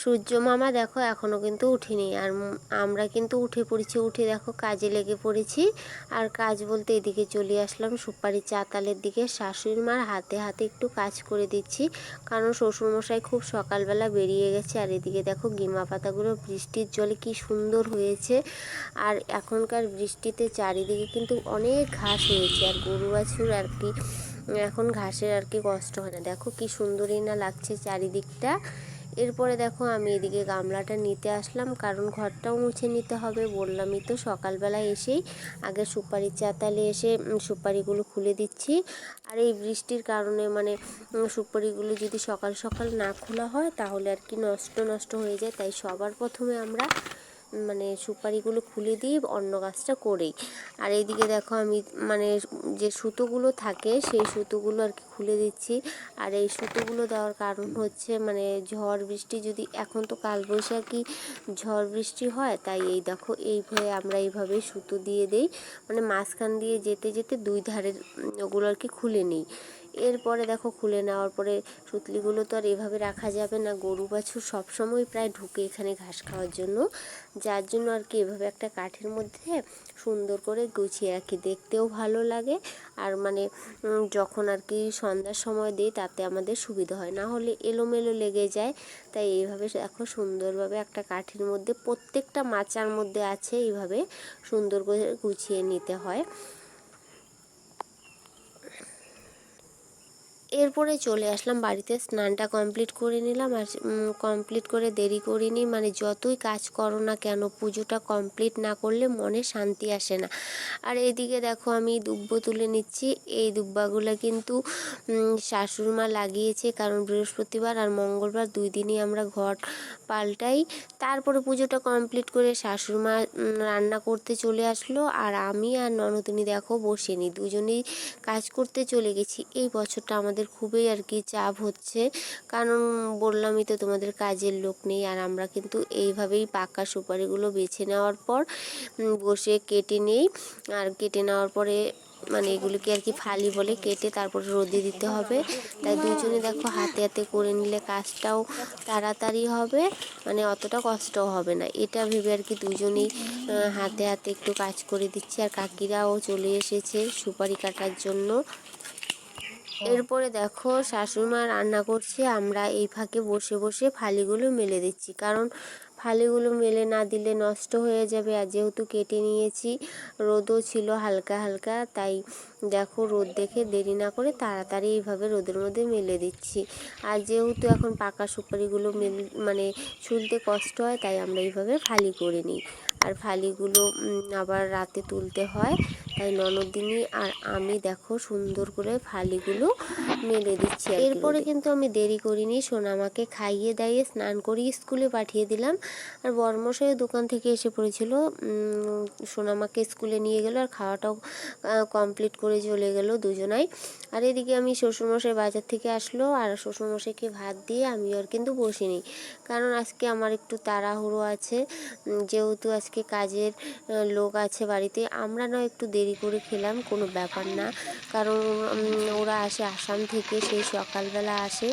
সূর্য মামা দেখো এখনও কিন্তু উঠিনি। আর আমরা কিন্তু উঠে পড়েছি, উঠে দেখো কাজে লেগে পড়েছি। আর কাজ বলতে এদিকে চলে আসলাম সুপারি চাতালের দিকে। শাশুড়ি মার হাতে হাতে একটু কাজ করে দিচ্ছি। কারণ শ্বশুরমশাই খুব সকালবেলা বেরিয়ে গেছে। আর এদিকে দেখো গিমা পাতাগুলো বৃষ্টির জলে কি সুন্দর হয়েছে। আর এখনকার বৃষ্টিতে চারিদিকে কিন্তু অনেক ঘাস হয়েছে। আর গরু, বাছুর আর কি, এখন ঘাসের আর কি কষ্ট হয় না। দেখো কি সুন্দরই না লাগছে চারিদিকটা। এরপরে দেখো আমি এদিকে গামলাটা নিতে আসলাম, কারণ ঘরটাও মুছে নিতে হবে বললামই তো সকালবেলা এসেই। আগে সুপারির চাতালে এসে সুপারিগুলো খুলে দিচ্ছি। আর এই বৃষ্টির কারণে মানে সুপারিগুলো যদি সকাল সকাল না খোলা হয় তাহলে আর কি নষ্ট নষ্ট হয়ে যায়। তাই সবার প্রথমে আমরা মানে সুপারিগুলো খুলে দিয়ে অন্য কাজটা করেই। আর এইদিকে দেখো আমি মানে যে সুতোগুলো থাকে সেই সুতোগুলো আর কি খুলে দিচ্ছি। আর এই সুতোগুলো দেওয়ার কারণ হচ্ছে মানে ঝড় বৃষ্টি যদি এখন তো কালবৈশাখী ঝড় বৃষ্টি হয়, তাই এই দেখো এইভাবে আমরা এইভাবে সুতো দিয়ে দেই। মানে মাঝখান দিয়ে যেতে যেতে দুই ধারের ওগুলো আর কি খুলে নিই। এরপরে দেখো খুলে নেওয়ার পরে সুতলিগুলো তো আর এভাবে রাখা যাবে না। গরু বাছুর সবসময় প্রায় ঢুকে এখানে ঘাস খাওয়ার জন্য। যার জন্য আর কি এভাবে একটা কাঠের মধ্যে সুন্দর করে গুছিয়ে রাখি। দেখতেও ভালো লাগে। আর মানে যখন আর কি সন্ধ্যার সময় দিই, তাতে আমাদের সুবিধা হয়। না হলে এলোমেলো লেগে যায়। তাই এইভাবে দেখো সুন্দরভাবে একটা কাঠের মধ্যে, প্রত্যেকটা মাচার মধ্যে আছে, এইভাবে সুন্দর করে গুছিয়ে নিতে হয়। এরপরে চলে আসলাম বাড়িতে। স্নানটা কমপ্লিট করে নিলাম আর কমপ্লিট করে দেরি করিনি। মানে যতই কাজ করো না কেন পুজোটা কমপ্লিট না করলে মনে শান্তি আসে না। আর এদিকে দেখো আমি দুব্বো তুলে নিচ্ছি। এই দুব্বাগুলো কিন্তু উম, শাশুড়ি মা লাগিয়েছে কারণ বৃহস্পতিবার আর মঙ্গলবার দুই দিনই আমরা ঘর পাল্টাই। তারপরে পুজোটা কমপ্লিট করে শাশুড়ি মা উম, রান্না করতে চলে আসলো। আর আমি আর ননদিনী দেখো বসেনি। দুজনেই কাজ করতে চলে গেছি। এই বছরটা আমাদের খুবই আর কি চাপ হচ্ছে। কারণ বললামই তো তোমাদের কাজের লোক নেই আর আমরা কিন্তু এইভাবেই পাকা সুপারিগুলো বেছে নেওয়ার পর বসে কেটে নেই। আর কেটে নেওয়ার পরে মানে এগুলোকে আর কি ফালি বলে কেটে তারপরে রোদে দিতে হবে। তাই দুজনে দেখো হাতে হাতে করে নিলে কাজটাও তাড়াতাড়ি হবে মানে অতটা কষ্টও হবে না। এটা ভেবে আর কি দুজনেই হাতে হাতে একটু কাজ করে দিচ্ছি। আর কাকিরাও চলে এসেছে সুপারি কাটার জন্য। এরপরে দেখো শাশুড়িমা রান্না করছে, আমরা এই ফাঁকে বসে বসে ফালিগুলো মেলে দিচ্ছি। কারণ ফালিগুলো মেলে না দিলে নষ্ট হয়ে যাবে। আর যেহেতু কেটে নিয়েছি, রোদও ছিল হালকা হালকা, তাই দেখো রোদ দেখে দেরি না করে তাড়াতাড়ি এইভাবে রোদের মধ্যে মেলে দিচ্ছি। আর যেহেতু এখন পাকা সুপারিগুলো মেল মানে ছুলতে কষ্ট হয়, তাই আমরা এইভাবে ফালি করে নিই। আর ফালিগুলো আবার রাতে তুলতে হয়। তাই ননদিনী আর আমি দেখো সুন্দর করে ফালিগুলো মেলে দিচ্ছি এরপরে কিন্তু আমি দেরি করিনি সোনামাকে খাইয়ে দাইয়ে স্নান করিয়ে স্কুলে পাঠিয়ে দিলাম। আর বর্মশাই দোকান থেকে এসে পড়েছিল। সোনামাকে স্কুলে নিয়ে গেল আর খাওয়াটাও কমপ্লিট করে চলে গেল দুজনাই। আর এদিকে আমি শ্বশুরমশাই বাজার থেকে আসলো আর শ্বশুরমশাইকে ভাত দিয়ে আমি আর কিন্তু বসিনি। কারণ আজকে আমার একটু তাড়াহুড়ো আছে। যেহেতু আজকে কাজের লোক আছে বাড়িতে, আমরা না একটু দেরি করে খেলাম, কোনো ব্যাপার না। কারণ ওরা আসে আসাম থেকে, সেই সকালবেলা আসে।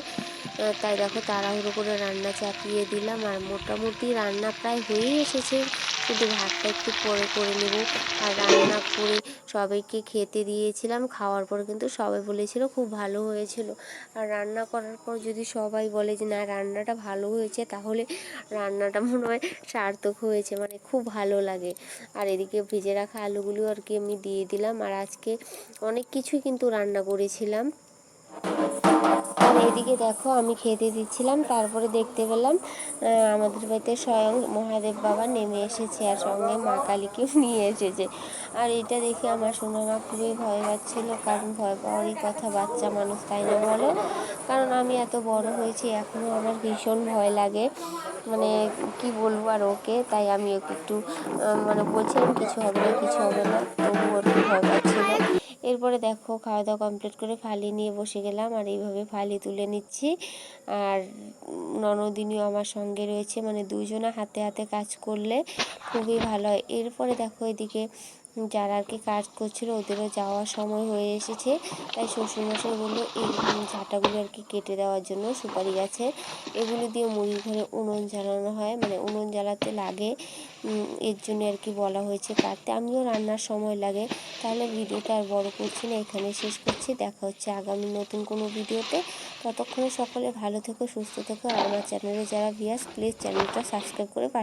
তাই দেখো তাড়াহুড়ো করে রান্না চাপিয়ে দিলাম। আর মোটামুটি রান্না প্রায় হয়েই এসেছে। শুধু ভাতটা একটু পরে করে নেব। আর রান্না করে সবাইকে খেতে দিয়েছিলাম। খাওয়ার পর কিন্তু সবাই বলেছিল খুব ভালো হয়েছিল। আর রান্না করার পর যদি সবাই বলে যে, না, রান্নাটা ভালো হয়েছে, তাহলে রান্নাটা মনে হয় সার্থক হয়েছে। মানে খুব ভালো লাগে। আর এদিকে ভেজে রাখা আলুগুলো আর কি আমি দিয়ে দিলাম। আর আজকে অনেক কিছুই কিন্তু রান্না করেছিলাম। এদিকে দেখো, আমি খেতে দিচ্ছিলাম, তারপরে দেখতে পেলাম আমাদের বাড়িতে স্বয়ং মহাদেব বাবা নেমে এসেছে আর সঙ্গে মা কালীকেও নিয়ে এসেছে। আর এটা দেখে আমার সোনামা খুবই ভয় পাচ্ছিল, কারণ ভয় পাওয়ারই কথা, বাচ্চা মানুষ, তাই না বলো? কারণ আমি এত বড় হয়েছি এখনও আমার ভীষণ ভয় লাগে। মানে কি বলব আর ওকে, তাই আমি ওকে একটু মানে বলছিলাম কিছু হবে না, কিছু হবে না। তবু ওর ভয় এরপরে দেখো খাওয়া দাওয়া কমপ্লিট করে ফালি নিয়ে বসে গেলাম, আর এইভাবে ফালি তুলে নিচ্ছি। আর ননদিনীও আমার সঙ্গে রয়েছে মানে দুজনা হাতে হাতে কাজ করলে খুবই ভালো হয়। এরপরে দেখো এদিকে যারা আর কি কাজ করছিল, ওদেরও যাওয়ার সময় হয়ে এসেছে। তাই শ্বশুরমশাই বলল, এই ঝাঁটাগুলো আর কি কেটে দেওয়ার জন্য সুপারি গাছের এগুলো দিয়ে মুড়ির ঘরে উনুন জ্বালানো হয়। মানে উনুন জ্বালাতে লাগে এর জন্য আর কি বলা হয়েছে কাটতে আমিও রান্নার সময় লাগে। তাহলে ভিডিওটা আর বড় করছি না এখানে শেষ করছি। দেখা হচ্ছে আগামী নতুন কোনো ভিডিওতে। ততক্ষণে সকলে ভালো থেকো, সুস্থ থেকো। আর আমার চ্যানেলে যারা ভিয়াস প্লিজ চ্যানেলটা সাবস্ক্রাইব করে